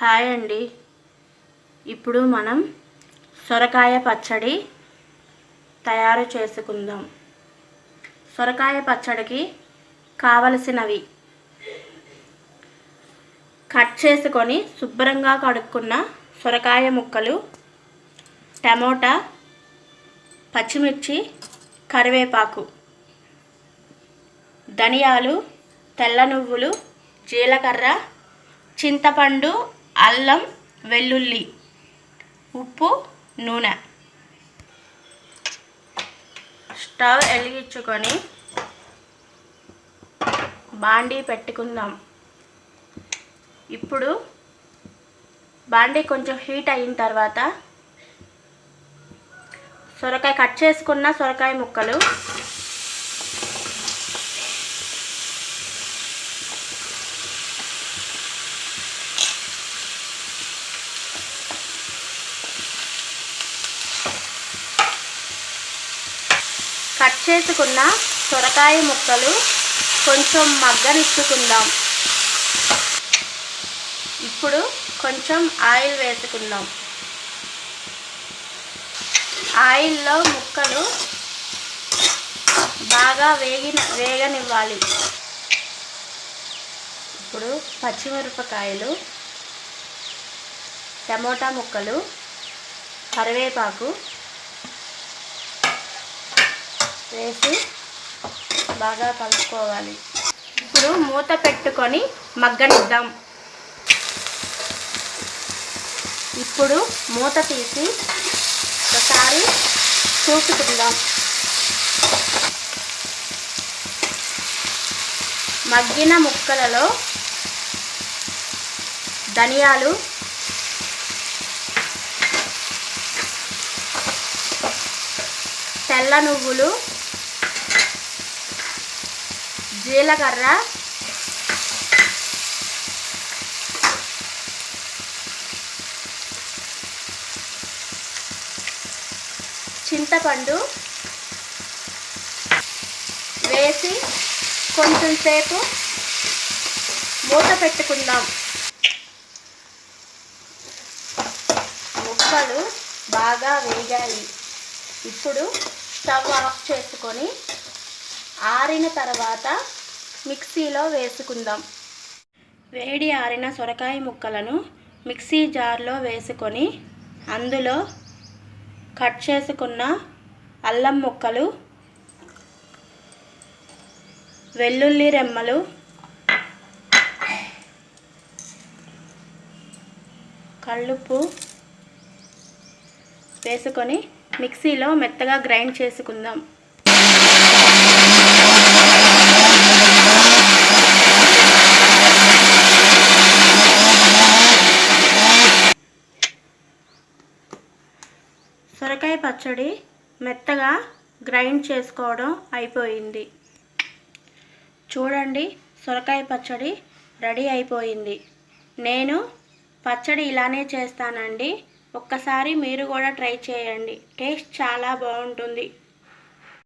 Hi అండి. ఇప్పుడు మనం సొరకాయ పచ్చడి తయారు చేసుకుందాం. సొరకాయ పచ్చడికి కావలసినవి కట్ చేసుకొని శుభ్రంగా కడుక్కున్న సొరకాయ ముక్కలు టమోటా పచ్చిమిర్చి కరివేపాకు ధనియాలు తెల్ల నువ్వులు జీలకర్ర చింతపండు అల్లం వెల్లుల్లి ఉప్పు నూనె. స్టవ్ వెలిగించుకొని బాండీ పెట్టుకుందాం. ఇప్పుడు బాండీ కొంచెం హీట్ అయిన తర్వాత సొరకాయ కట్ చేసుకున్న సొరకాయ ముక్కలు కట్ చేసుకున్న సొరకాయ ముక్కలు కొంచెం మగ్గనిచ్చుకుందాం. ఇప్పుడు కొంచెం ఆయిల్ వేసుకుందాం. ఆయిల్లో ముక్కలు బాగా వేగిన వేగనివ్వాలి. ఇప్పుడు పచ్చిమిరపకాయలు టమోటా ముక్కలు కరివేపాకు వేసి బాగా కలుపుకోవాలి. ఇప్పుడు మూత పెట్టుకొని మగ్గనిద్దాం. ఇప్పుడు మూత తీసి ఒకసారి చూసుకుందాం. మగ్గిన ముక్కలలో ధనియాలు తెల్ల నువ్వులు జీలకర్ర చింతపండు వేసి కొంచెం సేపు మూత పెట్టుకుందాం. ముక్కలు బాగా వేగాయి ఇప్పుడు స్టవ్ ఆఫ్ చేసుకొని ఆరిన తర్వాత మిక్సీలో వేసుకుందాం. వేడి ఆరిన సొరకాయ ముక్కలను మిక్సీ జార్లో వేసుకొని అందులో కట్ చేసుకున్న అల్లం ముక్కలు వెల్లుల్లి రెమ్మలు కళ్ళుప్పు వేసుకొని మిక్సీలో మెత్తగా గ్రైండ్ చేసుకుందాం. సొరకాయ పచ్చడి మెత్తగా గ్రైండ్ చేసుకోవడం అయిపోయింది. చూడండి సొరకాయ పచ్చడి రెడీ అయిపోయింది. నేను పచ్చడి ఇలానే చేస్తానండి. ఒక్కసారి మీరు కూడా ట్రై చేయండి. టేస్ట్ చాలా బాగుంటుంది.